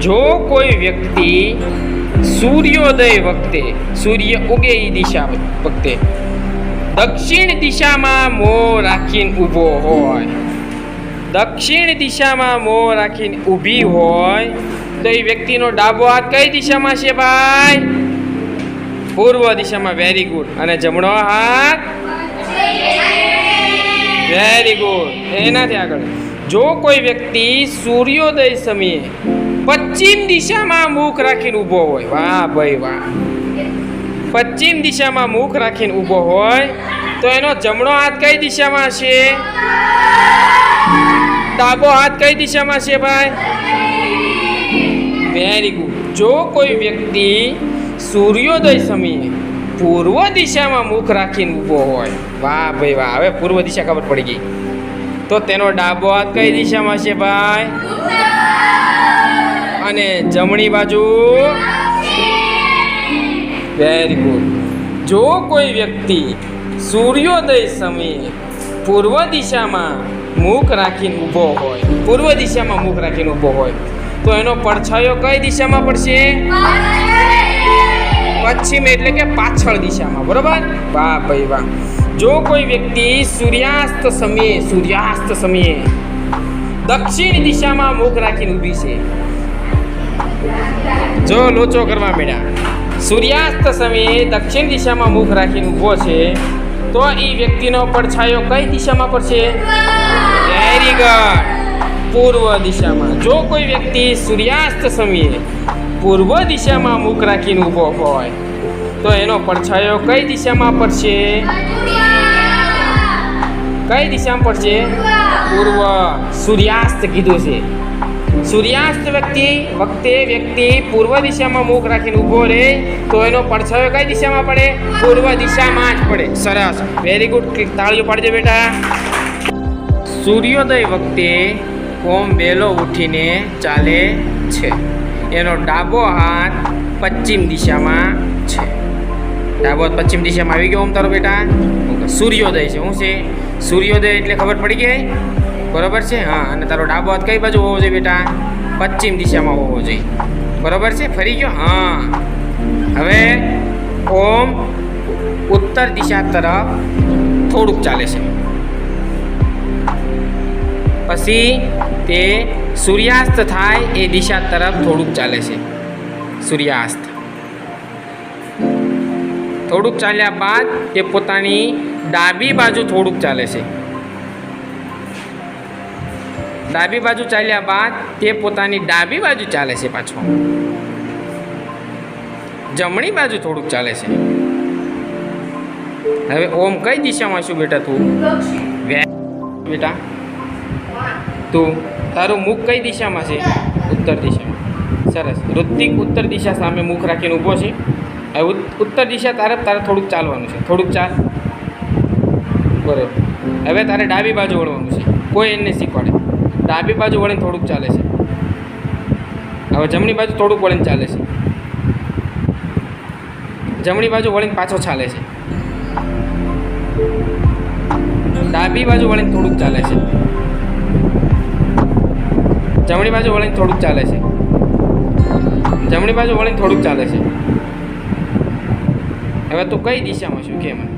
જો કોઈ વ્યક્તિ સૂર્યોદય વખતે, સૂર્ય ઉગે એ દિશા વખતે, દક્ષિણ દિશામાં મોં રાખીને ઊભો હોય, દક્ષિણ દિશામાં મોં રાખીને ઊભી હોય, તો એ વ્યક્તિનો ડાબો હાથ કઈ દિશામાં છે ભાઈ? પૂર્વ દિશામાં વેરી ગુડ અને જમણો હાથ? વેરી ગુડ એનાથી આગળ. જો કોઈ વ્યક્તિ સૂર્યોદય સમયે પશ્ચિમ દિશામાં મુખ રાખીને ઊભો હોય. વાહ ભાઈ વાહ. પશ્ચિમ દિશામાં મુખ રાખીને ઊભો હોય તો એનો જમણો હાથ કઈ દિશામાં છે? ડાબો હાથ કઈ દિશામાં છે ભાઈ? વેરી ગુડ જો કોઈ વ્યક્તિ સૂર્યોદય સમયે પૂર્વ દિશામાં મુખ રાખીને ઊભો હોય, વાહ ભાઈ વાહ, હવે પૂર્વ દિશા ખબર પડી ગઈ. તો તેનો ડાબો હાથ કઈ દિશામાં છે ભાઈ? અને જમણી બાજુ વેરી ગુડ જો કોઈ વ્યક્તિ સૂર્યોદય સમયે પૂર્વ દિશામાં મુખ રાખીને ઊભો હોય, પૂર્વ દિશામાં મુખ રાખીને ઊભો હોય, તો એનો પડછાયો કઈ દિશામાં પડશે? પશ્ચિમ, એટલે કે પાછળ દિશામાં, બરોબર? વાહ ભાઈ વાહ. જો કોઈ વ્યક્તિ સૂર્યાસ્ત સમયે સૂર્યાસ્ત સમયે દક્ષિણ દિશામાં મુખ રાખીને ઊભી છે જો લોચો કરવા મળ્યા સૂર્યાસ્ત સમયે દક્ષિણ દિશામાં મુખ રાખીને ઊભો છે, તો એ વ્યક્તિનો પડછાયો કઈ દિશામાં પડશે? વેરી ગુડ પૂર્વ દિશામાં. જો કોઈ વ્યક્તિ સૂર્યાસ્ત સમયે પૂર્વ દિશામાં મુખ રાખીને ઊભો હોય, તો એનો પડછાયો કઈ દિશામાં પડશે? કઈ દિશામાં પડશે? પૂર્વ. સૂર્યાસ્ત કીધું છે. સૂર્યાસ્ત વ્યક્તિ વખતે વ્યક્તિ પૂર્વ દિશામાં મુખ રાખીને ઊભો રહે, તો એનો પડછાયો કઈ દિશામાં પડે? પૂર્વ દિશામાં જ પડે. સરસ. વેરી ગુડ તાળીઓ પાડજો બેટા. સૂર્યોદય વખતે ઓમ વહેલો ઉઠીને ચાલે છે. એનો ડાબો હાથ પશ્ચિમ દિશામાં છે. ડાબો હાથ પશ્ચિમ દિશામાં આવી ગયો ઓમ તારો બેટા. સૂર્યોદય છે. શું છે? સૂર્યોદય એટલે ખબર પડી ગઈ? બરોબર છે? હા, અને તારો ડાબો હાથ કઈ બાજુ હોવો જોઈએ બેટા? પશ્ચિમ દિશામાં હોવો જોઈએ. બરોબર છે? ફરી ગયો? હા. હવે ઓમ ઉત્તર દિશા તરફ થોડુંક ચાલે છે. પછી તે સૂર્યાસ્ત થાય એ દિશા તરફ થોડુંક ચાલે છે. સૂર્યાસ્ત. થોડુંક ચાલ્યા બાદ તે પોતાની ડાબી બાજુ થોડુંક ચાલે છે. ડાબી બાજુ ચાલ્યા બાદ તે પોતાની ડાબી બાજુ ચાલે છે પાછો. જમણી બાજુ થોડુંક ચાલે છે. હવે ઓમ કઈ દિશામાં છું બેટા તું? બેટા. તું, તારું મુખ કઈ દિશામાં છે? ઉત્તર દિશામાં સરસ. ઋત્વિક ઉત્તર દિશા સામે મુખ રાખીને ઊભો છે. હવે ઉત્તર દિશા તારે તારે થોડુંક ચાલવાનું છે. થોડુંક ચાલ. બરાબર. હવે તારે ડાબી બાજુ વળવાનું છે. કોઈ એને શીખવાડે. ડાબી બાજુ વળીને થોડુંક ચાલે છે. હવે જમણી બાજુ થોડુંક વળીને ચાલે છે. જમણી બાજુ વળીને પાછો ચાલે છે. ડાબી બાજુ વળીને થોડુંક ચાલે છે. જમણી બાજુ વળીને થોડુંક ચાલે છે. જમણી બાજુ વળીને થોડુંક ચાલે છે. હવે તું કઈ દિશામાં છું? કે મને